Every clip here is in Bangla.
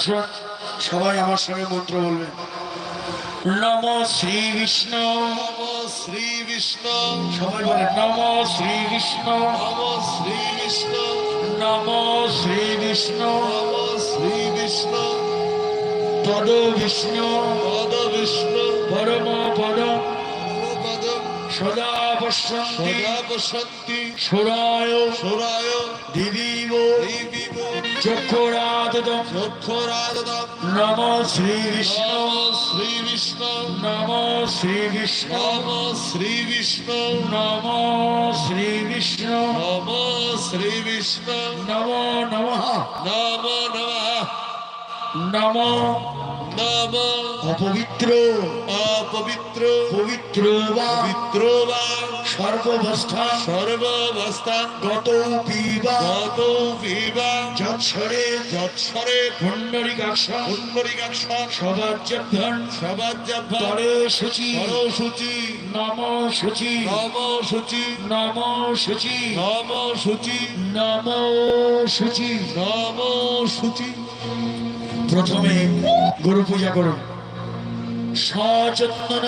আসুন সবাই আমার সঙ্গে মন্ত্র বলবেন নম শ্রী বিষ্ণু। নম শ্রী বিষ্ণু সবাই বলেন নম শ্রী বিষ্ণু। নম শ্রী বিষ্ণু। নম শ্রী বিষ্ণু নম শ্রী বিষ্ণু তদ বিষ্ণু পদ বিষ্ণু। পরম পদ। পদ সদা পশ্যন্তি সদা পশন্তি সুরায়। সুরায়। দিবীব দেবীব চক্ষুরাদম চক্ষুরাদম নম শ্রী বিষ্ণু। নম শ্রী বিষ্ণু। নম শ্রী বিষ্ণু। নম শ্রী বিষ্ণু। নম শ্রী বিষ্ণু। নম শ্রী বিষ্ণু। নম নমঃ। নম নমঃ। নম নম অপবিত্র। অপবিত্র। পবিত্র বা পবিত্র বা সর্ববস্থা সর্বাবস্থান গত পিবা। গত বিবা যৎসরে। যৎসরে। পুণ্ডরিকাক্ষ। পুণ্ডরিকাক্ষর সবাজ্যভ্যন সবাজ্যাভ্যার তরে শুচি সরসূচি নম শুচি নম সূচি। নম শুচি নম সূচি। নম শুচি নম সূচি। প্রথমে গুরু পূজা করুন সচন্দন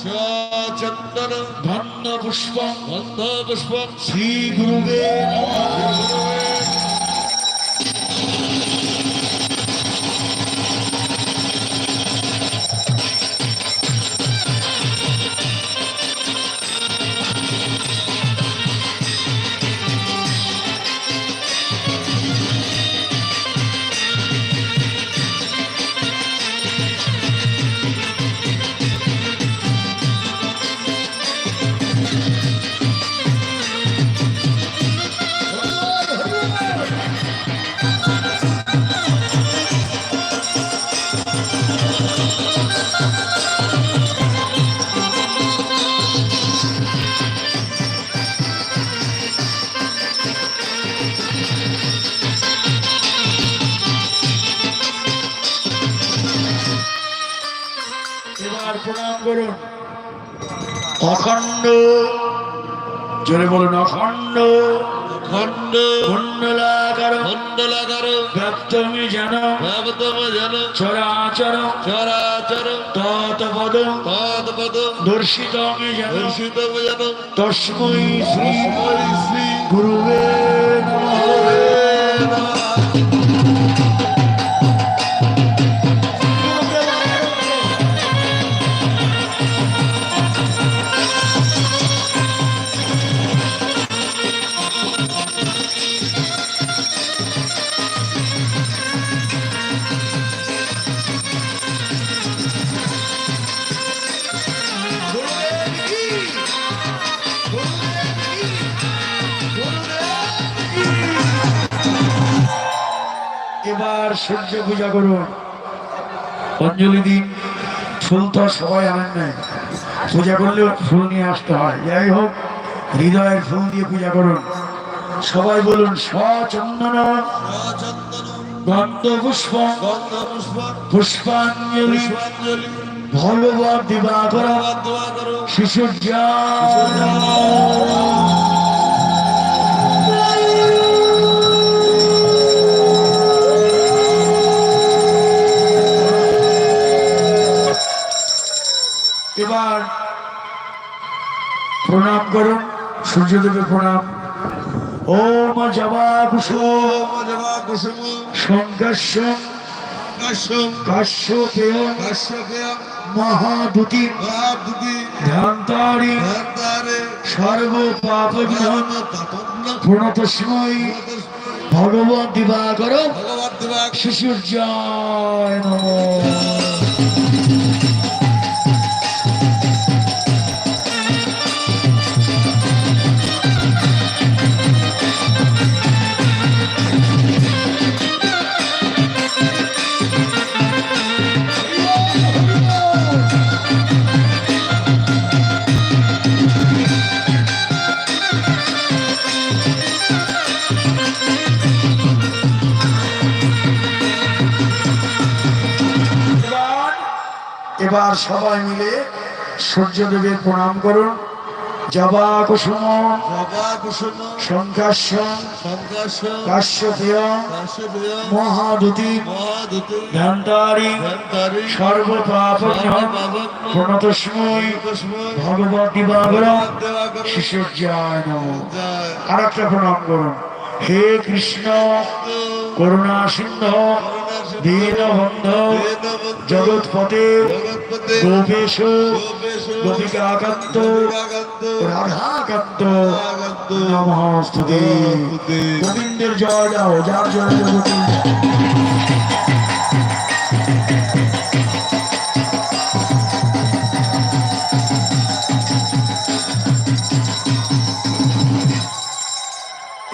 সচন্দন ধন্য পুষ্প ভন্ন পুষ্প শ্রী গুরুবে নমঃ। করুন অখণ্ড। জোরে বলুন অখণ্ড। খণ্ড কুণ্ডলাকার মণ্ডলাকার ব্যক্তমি যেন। জন চরাচর। চরাচর। তৎপদ। তৎপদ। দর্শিতমি যেন। তস্মৈ শ্রী। শ্রী। গুরুবে নমঃ। এবার সূর্য পূজা করুন। অঞ্জলি দিন, ফুল তো সবাই আনেন নাই পূজা করলেও ফুল নিয়ে আসতে হয়। যাই হোক, হৃদয়ের ফুল দিয়ে পূজা করুন। সবাই বলুন সচন্দন গন্ধ পুষ্প পুষ্পাঞ্জলি, ভগবত দিবাকর ধন্যবাদ দোয়া এবার প্রণাম করুন সূর্যদেবের প্রণাম ওম জবা কুসুম কুসুম সংঘর্ষ কাশ্যপেয় কাশ্যপেয় ভগবত শিশুর জয় এবার সবাই মিলে সূর্যদেবের প্রণাম করুন। জবা কুসুম জবা কুসুম সংকাশ্যম সংকাশ কাশ্যপেয় কাশ্যপেয় মহাদুতি। মহাদূতি। ধ্যানতারি। ধন্তারি সর্বপাপ প্রণতস্মৈ। ভগবত দিবাগর শিশুর জয় নম। আর একটা প্রণাম করুন। হে কৃষ্ণ। করুণা সিন্ধ দীনবন্ধ জগৎপতে গোপেশ গোপিকাকান্ত রাধাকান্ত নমস্তুতে। গোবিন্দের জয় দাও যার জয় জগতি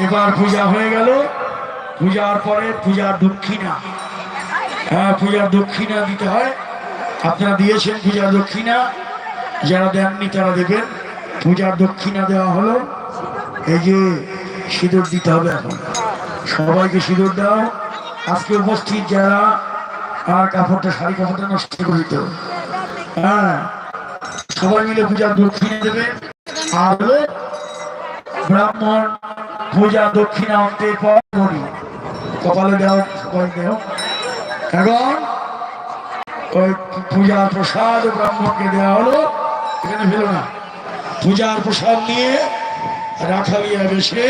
এবার পূজা হয়ে গেল। পূজার পরে পূজার দক্ষিণা। হ্যাঁ পূজার দক্ষিণা দিতে হয়। আপনারা দিয়েছেন পূজার দক্ষিণা। যারা দেননি তারা দেবেন পূজার দক্ষিণা দেওয়া হলো। এই যে সিঁদুর দিতে হবে এখন। সবাইকে সিঁদুর দাও। আজকে উপস্থিত যারা, আর কাপড়টা, শাড়ি কাপড়টা নষ্ট করে হ্যাঁ সবাই মিলে পূজার দক্ষিণা দেবে। আর ব্রাহ্মণ পূজা দক্ষিণা অন্তে পর কপালে দেওয়া এখন ওই পূজার প্রসাদ ব্রাহ্মণকে দেওয়া হলো, এখানে ফেলো না। পূজার প্রসাদ নিয়ে রাখালিয়া বেশে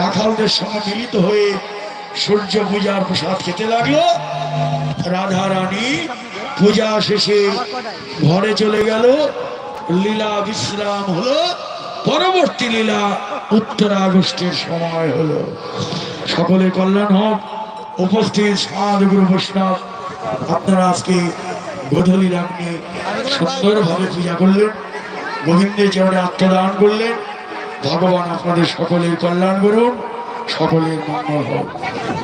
রাখালদের সঙ্গে মিলিত হয়ে সূর্য পূজার প্রসাদ খেতে লাগল। রাধা রানী পূজা শেষে ঘরে চলে গেল। লীলা বিশ্রাম হলো। পরবর্তী লীলা উত্তর আগস্টের সময় হলো। সকলে কল্যাণ হোক। উপস্থিত সাধুগুরু বৈষ্ণব আপনারা আজকে গোধূলি রামকে সুন্দরভাবে পূজা করলেন। গোবিন্দের চরণে আত্মদান করলেন। ভগবান আপনাদের সকলের কল্যাণ করুন। সকলের মঙ্গল হোক।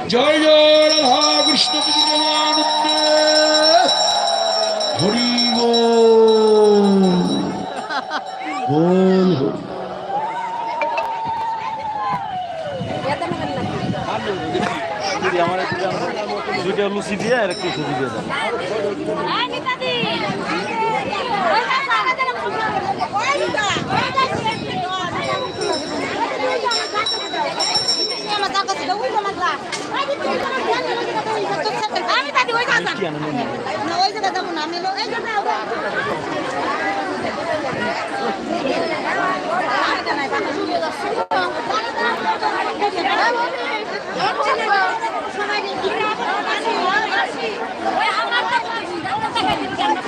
জয় জয় রাধা কৃষ্ণ। হরি বল হরি দুইটা লুচি দিয়ে আর একটু সুজি দিয়ে দেন। আমি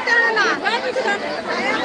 দাদি ওই যাব না ওই জায়গায় যাব না আমি এই জায়গায় আমি